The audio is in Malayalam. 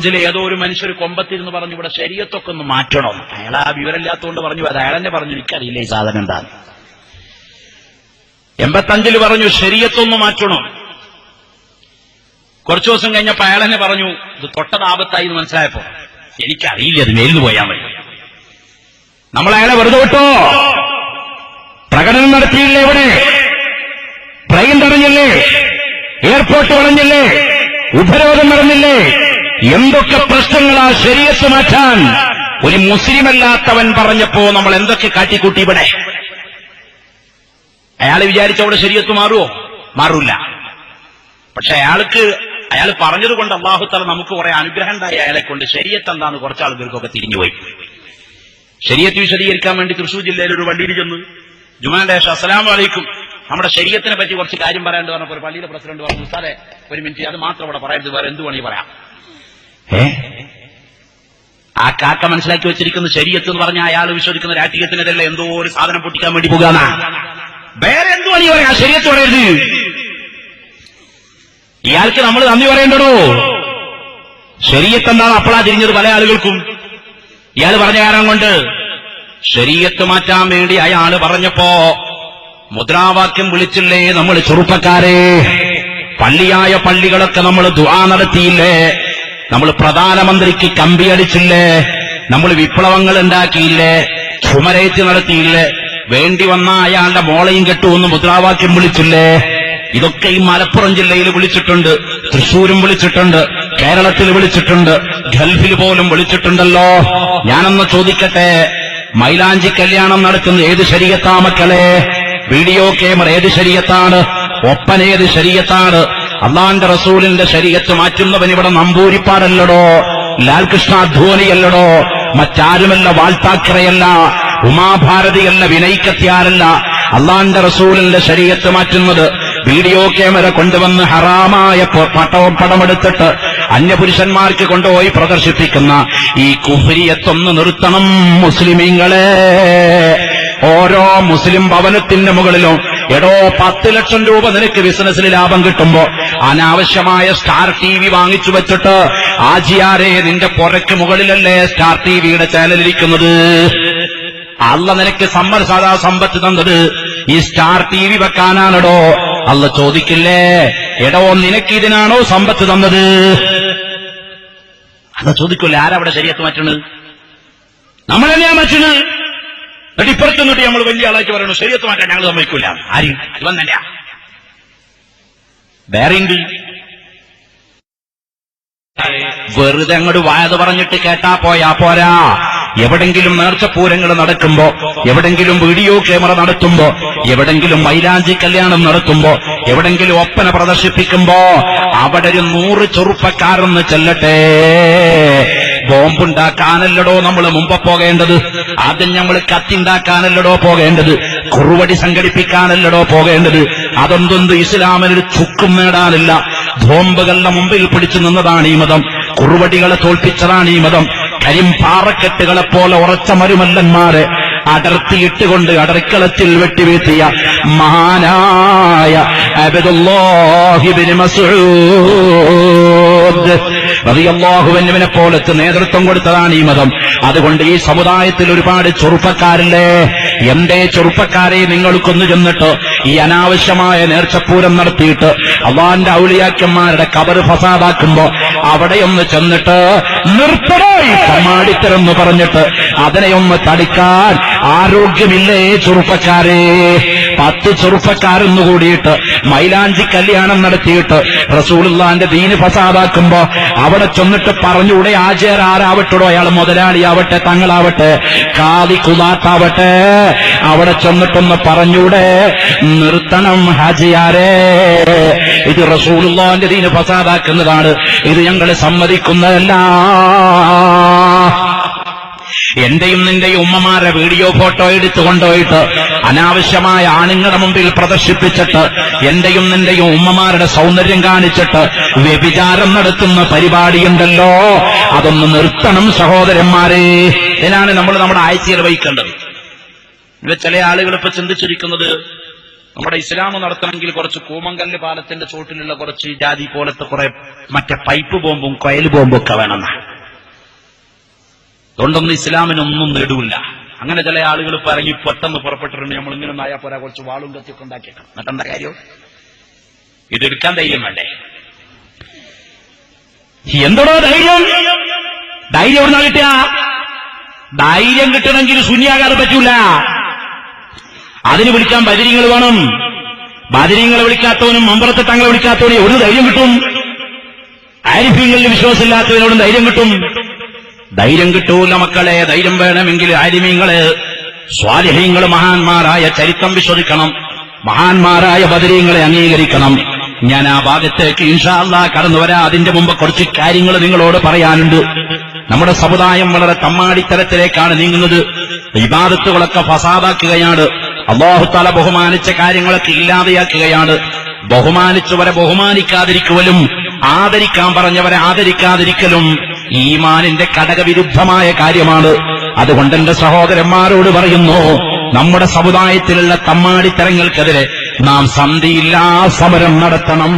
ഇതിലെ ഏതോ ഒരു മനുഷ്യർ കൊമ്പത്തിരുന്ന് പറഞ്ഞു ഇവിടെ ശരീരത്തൊക്കെ ഒന്ന് മാറ്റണം. അയാൾ ആ വിവരമില്ലാത്തതുകൊണ്ട് പറഞ്ഞു അത് അയാൾ തന്നെ പറഞ്ഞു എനിക്കറിയില്ല ഈ സാധനം എന്താണ് എൺപത്തഞ്ചിൽ പറഞ്ഞു ശരീരത്തൊന്ന് മാറ്റണം. കുറച്ചു ദിവസം കഴിഞ്ഞപ്പോ അയാൾ തന്നെ പറഞ്ഞു ഇത് തൊട്ടതാപത്തായി മനസ്സിലായപ്പോ എനിക്കറിയില്ല അത് മേലിന്ന് പോയാൽ മതി. നമ്മൾ അയാളെ വെറുതെ വിട്ടോ? പ്രകടനം നടത്തിയില്ലേ ഇവിടെ? ട്രെയിൻ തടഞ്ഞില്ലേ? എയർപോർട്ട് വളഞ്ഞില്ലേ? ഉപരോധം നടന്നില്ലേ? എന്തൊക്കെ പ്രശ്നങ്ങളാ ശരീരത്ത് മാറ്റാൻ? ഒരു മുസ്ലിമല്ലാത്തവൻ പറഞ്ഞപ്പോ നമ്മൾ എന്തൊക്കെ കാട്ടിക്കൂട്ടി ഇവിടെ? അയാൾ വിചാരിച്ച അവിടെ ശരീരത്ത് മാറുമോ മാറൂല. പക്ഷെ അയാൾക്ക് അയാൾ പറഞ്ഞതുകൊണ്ട് അള്ളാഹുത്തല നമുക്ക് കുറെ അനുഗ്രഹം ഉണ്ടായി. അയാളെ കൊണ്ട് ശരീരത്ത് എന്താന്ന് കുറച്ച് ആളുകൾക്കൊക്കെ തിരിഞ്ഞുപോയി. ശരീരത്ത് വിശദീകരിക്കാൻ വേണ്ടി തൃശൂർ ജില്ലയിൽ ഒരു വണ്ടിയിൽ ചെന്ന് ജുമാന്റെ അസ്സലാം വലൈക്കും നമ്മുടെ ശരീരത്തിനെ പറ്റി കുറച്ച് കാര്യം പറയാണ്ട് പറഞ്ഞപ്പോൾ ഒരു പള്ളിയിലെ പ്രസിഡന്റ് പറഞ്ഞു സാറേ ഒരു മിനിറ്റ് അത് മാത്രം ഇവിടെ പറയരുത് വേറെ എന്ത് വേണമെങ്കിൽ പറയാം. ഏ? ആ കാക്ക മനസ്സിലാക്കി വെച്ചിരിക്കുന്ന ശരീരത്ത് എന്ന് പറഞ്ഞാൽ അയാൾ വിശ്വസിക്കുന്ന രാഷ്ട്രീയത്തിനെതിരെ എന്തോ ഒരു സാധനം പൊട്ടിക്കാൻ വേണ്ടി പോകുകയാണ്. വേറെ എന്തു വേണമെങ്കിൽ പറയാ ശരീരത്ത് പറയരുത്. ഇയാൾക്ക് നമ്മൾ നന്ദി പറയേണ്ടടോ ശരീരത്ത് എന്താണ് അപ്പോഴാ തിരിഞ്ഞത് പല ആളുകൾക്കും? ഇയാൾ പറഞ്ഞ കാരണം കൊണ്ട് ശരീരത്ത് മാറ്റാൻ വേണ്ടി അയാൾ പറഞ്ഞപ്പോ മുദ്രാവാക്യം വിളിച്ചില്ലേ നമ്മൾ ചെറുപ്പക്കാരെ? പള്ളിയായ പള്ളികളൊക്കെ നമ്മൾ ദുആ നടത്തിയില്ലേ? നമ്മൾ പ്രധാനമന്ത്രിക്ക് കമ്പിയടിച്ചില്ലേ നമ്മൾ വിപ്ലവങ്ങൾ ഉണ്ടാക്കിയില്ലേ? ചുമരേറ്റ് നടത്തിയില്ലേ? വേണ്ടി വന്ന അയാളുടെ മോളയും കെട്ടുമെന്ന് മുദ്രാവാക്യം വിളിച്ചില്ലേ? ഇതൊക്കെ ഈ മലപ്പുറം ജില്ലയിൽ വിളിച്ചിട്ടുണ്ട് തൃശൂരും വിളിച്ചിട്ടുണ്ട് കേരളത്തിൽ വിളിച്ചിട്ടുണ്ട് ഗൾഫിൽ പോലും വിളിച്ചിട്ടുണ്ടല്ലോ. ഞാനൊന്ന് ചോദിക്കട്ടെ മൈലാഞ്ചി കല്യാണം നടക്കുന്ന ഏത് ശരീരത്താ മക്കളെ? വീഡിയോ ക്യാമറ ഏത് ശരീരത്താണ്? ഒപ്പന ഏത് ശരീരത്താണ്? അള്ളാന്റെ റസൂലിന്റെ ശരീരത്ത് മാറ്റുന്നവൻ ഇവിടെ നമ്പൂരിപ്പാടല്ലടോ ലാൽകൃഷ്ണ അധ്വാനിയല്ലടോ മറ്റാരുമല്ല വാൾത്താക്കറയല്ല ഉമാഭാരതിയല്ല വിനയിക്കത്തിയാരല്ല അള്ളാന്റെ റസൂലിന്റെ ശരീരത്ത് മാറ്റുന്നത് വീഡിയോ ക്യാമറ കൊണ്ടുവന്ന് ഹറാമായ പട്ടവും പടമെടുത്തിട്ട് അന്യപുരുഷന്മാർക്ക് കൊണ്ടുപോയി പ്രദർശിപ്പിക്കുന്ന ഈ കുഹരിയത്തൊന്ന് നിർത്തണം മുസ്ലിമീങ്ങളെ. ഓരോ മുസ്ലിം ഭവനത്തിന്റെ മുകളിലും എടോ പത്ത് ലക്ഷം രൂപ നിനക്ക് ബിസിനസ്സിൽ ലാഭം കിട്ടുമ്പോ അനാവശ്യമായ സ്റ്റാർ ടി വി വാങ്ങിച്ചു വെച്ചിട്ട് ആജിയാരെ നിന്റെ പുറയ്ക്ക് മുകളിലല്ലേ സ്റ്റാർ ടി വിയുടെ ചാനലിരിക്കുന്നത് അല്ല നിനക്ക് സമ്മർ സാധാ സമ്പത്ത് തന്നത് ഈ സ്റ്റാർ ടി വി വെക്കാനാണടോ? അല്ല ചോദിക്കില്ലേ? എടോ നിനക്ക് ഇതിനാണോ സമ്പത്ത് തന്നത്? അല്ല ചോദിക്കൂല്ലേ ആരവിടെ ശരിയത്ത് മാറ്റണത് നമ്മളെന്നെയാ മാറ്റുന്നത് എന്നിട്ട് നിന്നിട്ട് നമ്മൾ വലിയ ആളാക്കി പറയണു ശരിയത്ത് മാറ്റാൻ ഞങ്ങൾ സമ്മതിക്കൂല. ആരും? ഇവൻ തന്നെയാ. വേറെ വെറുതെ അങ്ങോട്ട് വായത് പറഞ്ഞിട്ട് കേട്ടാ പോയാ പോരാ. എവിടെങ്കിലും നേർച്ചപ്പൂരങ്ങൾ നടക്കുമ്പോ എവിടെങ്കിലും വീഡിയോ ക്യാമറ നടത്തുമ്പോ എവിടെങ്കിലും മൈലാഞ്ചി കല്യാണം നടത്തുമ്പോ എവിടെങ്കിലും ഒപ്പന പ്രദർശിപ്പിക്കുമ്പോ അവിടെ ഒരു നൂറ് ചെറുപ്പക്കാരൊന്ന് ചെല്ലട്ടെ. ബോംബുണ്ടാക്കാനല്ലടോ നമ്മൾ മുമ്പ് പോകേണ്ടത്? ആദ്യം നമ്മൾ കത്തിണ്ടാക്കാനല്ലടോ പോകേണ്ടത്? കുറുവടി സംഘടിപ്പിക്കാനല്ലടോ പോകേണ്ടത്? അതൊന്നൊന്ന് ഇസ്ലാമിന് ഒരു ചുക്കും നേടാനില്ല. ബോംബുകളുടെ മുമ്പിൽ പിടിച്ചു നിന്നതാണ് ഈ മതം. കുറുവടികളെ തോൽപ്പിച്ചതാണ് ഈ മതം. കരിം കരിമ്പാറക്കെട്ടുകളെ പോലെ ഉറച്ച മരുമല്ലന്മാരെ അടർത്തിയിട്ടുകൊണ്ട് അടർക്കളത്തിൽ വെട്ടിവീഴ്ത്തിയ മഹാനായ അബദുല്ലാഹിബിൻ മസൂദ്. റളിയല്ലാഹുവിനെ പോലത്തെ നേതൃത്വം കൊടുത്തതാണ് ഈ മതം. അതുകൊണ്ട് ഈ സമുദായത്തിൽ ഒരുപാട് ചെറുപ്പക്കാരില്ലേ? എന്റെ ചെറുപ്പക്കാരെ നിങ്ങൾക്കൊന്നു ചെന്നിട്ട് ഈ അനാവശ്യമായ നേർച്ചപ്പൂരം നടത്തിയിട്ട് അള്ളാന്റെ ഔലിയാക്കന്മാരുടെ കബർ ഫസാദാക്കുമ്പോ അവിടെയൊന്ന് ചെന്നിട്ട് നിർത്തടായി കമ്മാടിത്തരെന്ന് പറഞ്ഞിട്ട് അതിനെ ഒന്ന് തടുക്കാൻ ആരോഗ്യമില്ലേ ചെറുപ്പക്കാരെ? പത്ത് ചെറുപ്പക്കാരെന്ന് കൂടിയിട്ട് മൈലാഞ്ചി കല്യാണം നടത്തിയിട്ട് റസൂലുള്ളാന്റെ ദീന് ഫസാദാക്കുമ്പോ അവിടെ ചെന്നിട്ട് പറഞ്ഞൂടെ ആചാര അയാൾ മുതലാളിയാവട്ടെ തങ്ങളാവട്ടെ കാതി കുലാത്താവട്ടെ അവിടെ ചെന്നിട്ടൊന്ന് പറഞ്ഞൂടെ നിർത്തണം ഹാജിയാരെ. ഇത് റസൂലുള്ളാന്റെ ദീന് ഫസാദാക്കുന്നതാണ്. ഇത് ഞങ്ങൾ സമ്മതിക്കുന്നതല്ല. എന്റെയും നിന്റെയും ഉമ്മമാരെ വീഡിയോ ഫോട്ടോ എടുത്തു കൊണ്ടുപോയിട്ട് അനാവശ്യമായ ആണുങ്ങളുടെ മുമ്പിൽ പ്രദർശിപ്പിച്ചിട്ട് എന്റെയും നിന്റെയും ഉമ്മമാരുടെ സൗന്ദര്യം കാണിച്ചിട്ട് വ്യഭിചാരം നടത്തുന്ന പരിപാടിയുണ്ടല്ലോ. അതൊന്ന് നിർത്തണം സഹോദരന്മാരെ. ഇതിനാണ് നമ്മൾ നമ്മുടെ ആഴ്ചയിൽ വഹിക്കേണ്ടത്. ഇത് ചില ആളുകൾ ഇപ്പൊ ചിന്തിച്ചിരിക്കുന്നത് നമ്മുടെ ഇസ്ലാം നടത്തണമെങ്കിൽ കുറച്ച് കൂമങ്കല്ല് പാലത്തിന്റെ ചോട്ടിലുള്ള കുറച്ച് ജാതി പോലത്തെ കുറെ മറ്റേ പൈപ്പ് ബോംബും കൊയൽ ബോംബും ഒക്കെ വേണമെന്നാണ് അതുകൊണ്ടൊന്നും ഇസ്ലാമിനൊന്നും നേടില്ല അങ്ങനെ ചില ആളുകൾ പറഞ്ഞു പെട്ടെന്ന് പുറപ്പെട്ടിട്ടുണ്ട്. നമ്മൾ ഇങ്ങനെ ആയാൽ പോരാ കുറച്ച് വാളും കത്തിയൊക്കെ ഉണ്ടാക്കിയേക്കാം. എന്നിട്ടെന്താ കാര്യം? ഇതെടുക്കാൻ ധൈര്യം വേണ്ടേ? എന്തോടോ ധൈര്യം? ധൈര്യം എവിടെ നിന്നാ കിട്ടുക? ധൈര്യം കിട്ടണമെങ്കിൽ ശൂന്യാകാതെ പറ്റൂല. അതിന് വിളിക്കാൻ ബദിരിങ്ങൾ വേണം. ബദിരിങ്ങളെ വിളിക്കാത്തവനും അമ്പലത്തെ തങ്ങളെ വിളിക്കാത്തവനും ഒരു ധൈര്യം കിട്ടും. ആരിഫ്യങ്ങളിൽ വിശ്വാസമില്ലാത്തവരോടും ധൈര്യം കിട്ടും. ധൈര്യം കിട്ടൂല മക്കളെ ധൈര്യം വേണമെങ്കിൽ ആരിമീങ്ങൾ സ്വാലിഹ്യങ്ങൾ മഹാന്മാരായ ചരിത്രം വിശ്വസിക്കണം. മഹാന്മാരായ ബദരീങ്ങളെ അംഗീകരിക്കണം. ഞാൻ ആ ഭാഗത്തേക്ക് ഇൻഷാല്ല കടന്നു വരാം. അതിന്റെ മുമ്പ് കുറച്ച് കാര്യങ്ങൾ നിങ്ങളോട് പറയാനുണ്ട്. നമ്മുടെ സമുദായം വളരെ തമ്മാടിത്തരത്തിലേക്കാണ് നീങ്ങുന്നത്. വിവാദത്തുകളൊക്കെ ഫസാദാക്കുകയാണ്. അള്ളാഹുത്താല ബഹുമാനിച്ച കാര്യങ്ങളൊക്കെ ഇല്ലാതെയാക്കുകയാണ്. ബഹുമാനിച്ചവരെ ബഹുമാനിക്കാതിരിക്കലും ആദരിക്കാൻ പറഞ്ഞവരെ ആദരിക്കാതിരിക്കലും ഈമാനിന്റെ കടകവിരുദ്ധമായ കാര്യമാണ്. അതുകൊണ്ട് എന്റെ സഹോദരന്മാരോട് പറയുന്നു നമ്മുടെ സമുദായത്തിലുള്ള തമ്മാടിത്തരങ്ങൾക്കെതിരെ നാം സന്ധിയില്ലാ സമരം നടത്തണം.